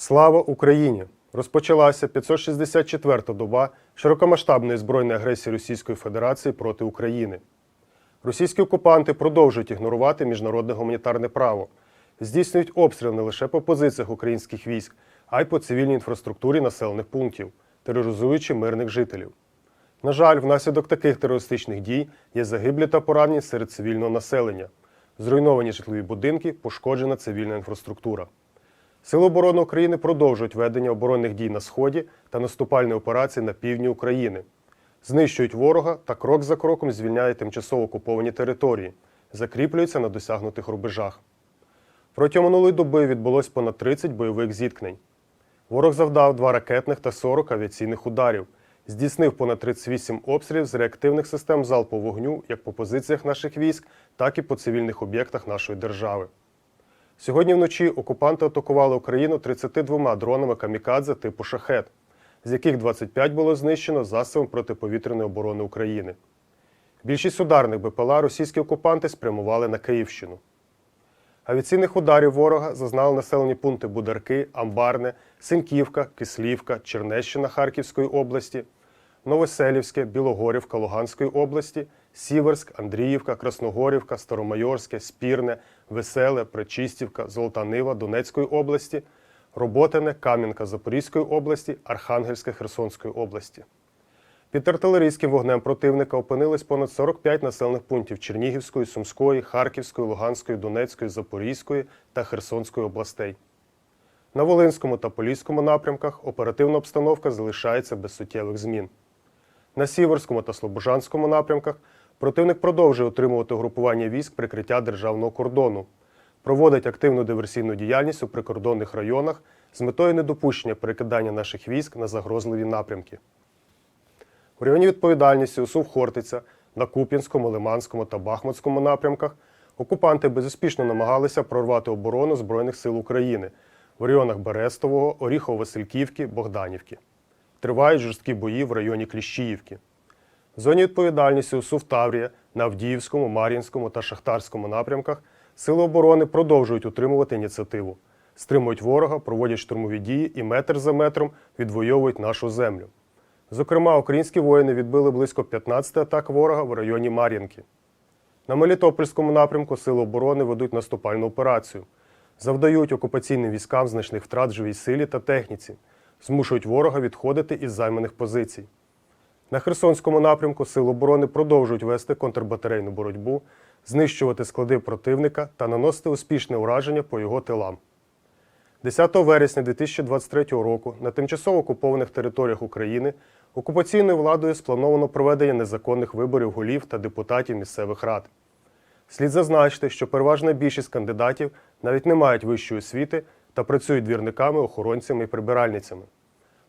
Слава Україні! Розпочалася 564-та доба широкомасштабної збройної агресії Російської Федерації проти України. Російські окупанти продовжують ігнорувати міжнародне гуманітарне право, здійснюють обстріл не лише по позиціях українських військ, а й по цивільній інфраструктурі населених пунктів, тероризуючи мирних жителів. На жаль, внаслідок таких терористичних дій є загиблі та поранені серед цивільного населення, зруйновані житлові будинки, пошкоджена цивільна інфраструктура. Сили оборони України продовжують ведення оборонних дій на сході та наступальні операції на півдні України, знищують ворога та крок за кроком звільняють тимчасово окуповані території, закріплюються на досягнутих рубежах. Протягом минулої доби відбулось понад 30 бойових зіткнень. Ворог завдав два ракетних та 40 авіаційних ударів, здійснив понад 38 обстрілів з реактивних систем залпового вогню як по позиціях наших військ, так і по цивільних об'єктах нашої держави. Сьогодні вночі окупанти атакували Україну 32 дронами камікадзе типу шахет, з яких 25 було знищено засобом протиповітряної оборони України. Більшість ударних БПЛА російські окупанти спрямували на Київщину. Авіаційних ударів ворога зазнали населені пункти Бударки, Амбарне, Синьківка, Кислівка, Чернещина Харківської області, Новоселівське, Білогорівка Луганської області, Сіверськ, Андріївка, Красногорівка, Старомайорське, Спірне, Веселе, Пречистівка, Золота Нива Донецької області, Роботине, Кам'янка Запорізької області, Архангельська Херсонської області. Під артилерійським вогнем противника опинились понад 45 населених пунктів Чернігівської, Сумської, Харківської, Луганської, Донецької, Запорізької та Херсонської областей. На Волинському та Поліському напрямках оперативна обстановка залишається без суттєвих змін. На Сіверському та Слобожанському напрямках противник продовжує утримувати угрупування військ прикриття державного кордону, проводить активну диверсійну діяльність у прикордонних районах з метою недопущення перекидання наших військ на загрозливі напрямки. У районі відповідальності УСУВ Хортиця на Куп'янському, Лиманському та Бахмутському напрямках окупанти безуспішно намагалися прорвати оборону Збройних сил України в районах Берестового, Оріхово-Васильківки, Богданівки. Тривають жорсткі бої в районі Кліщіївки. В зоні відповідальності УСУВ Таврія на Авдіївському, Мар'їнському та Шахтарському напрямках Сили оборони продовжують утримувати ініціативу, стримують ворога, проводять штурмові дії і метр за метром відвоюють нашу землю. Зокрема, українські воїни відбили близько 15 атак ворога в районі Мар'їнки. На Мелітопольському напрямку Сили оборони ведуть наступальну операцію, завдають окупаційним військам значних втрат живій силі та техніці, змушують ворога відходити із займаних позицій. На Херсонському напрямку Сили оборони продовжують вести контрбатарейну боротьбу, знищувати склади противника та наносити успішне ураження по його тилам. 10 вересня 2023 року на тимчасово окупованих територіях України окупаційною владою сплановано проведення незаконних виборів голів та депутатів місцевих рад. Слід зазначити, що переважна більшість кандидатів навіть не мають вищої освіти та працюють двірниками, охоронцями і прибиральницями.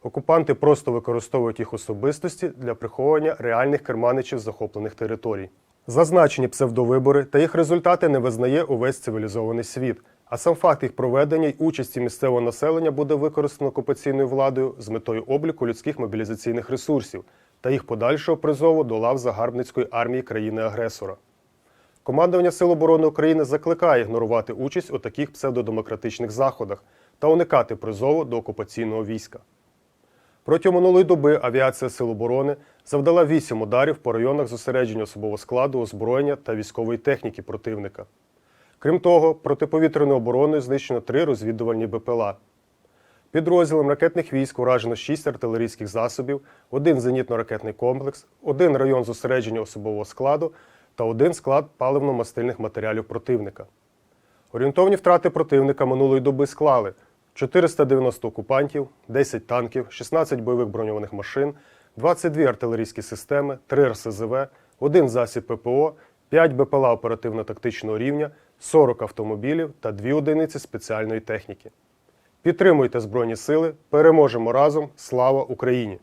Окупанти просто використовують їх особистості для приховування реальних керманичів захоплених територій. Зазначені псевдовибори та їх результати не визнає увесь цивілізований світ. А сам факт їх проведення й участі місцевого населення буде використано окупаційною владою з метою обліку людських мобілізаційних ресурсів та їх подальшого призову до лав загарбницької армії країни-агресора. Командування Сил оборони України закликає ігнорувати участь у таких псевдодемократичних заходах та уникати призову до окупаційного війська. Протягом минулої доби авіація Сил оборони завдала вісім ударів по районах зосередження особового складу, озброєння та військової техніки противника. Крім того, протиповітряною обороною знищено три розвідувальні БПЛА. Підрозділом ракетних військ уражено 6 артилерійських засобів, один зенітно-ракетний комплекс, один район зосередження особового складу та один склад паливно-мастильних матеріалів противника. Орієнтовні втрати противника минулої доби склали 490 окупантів, 10 танків, 16 бойових броньованих машин, 22 артилерійські системи, 3 РСЗВ, 1 засіб ППО, 5 БПЛА оперативно-тактичного рівня, 40 автомобілів та 2 одиниці спеціальної техніки. Підтримуйте Збройні Сили, переможемо разом! Слава Україні!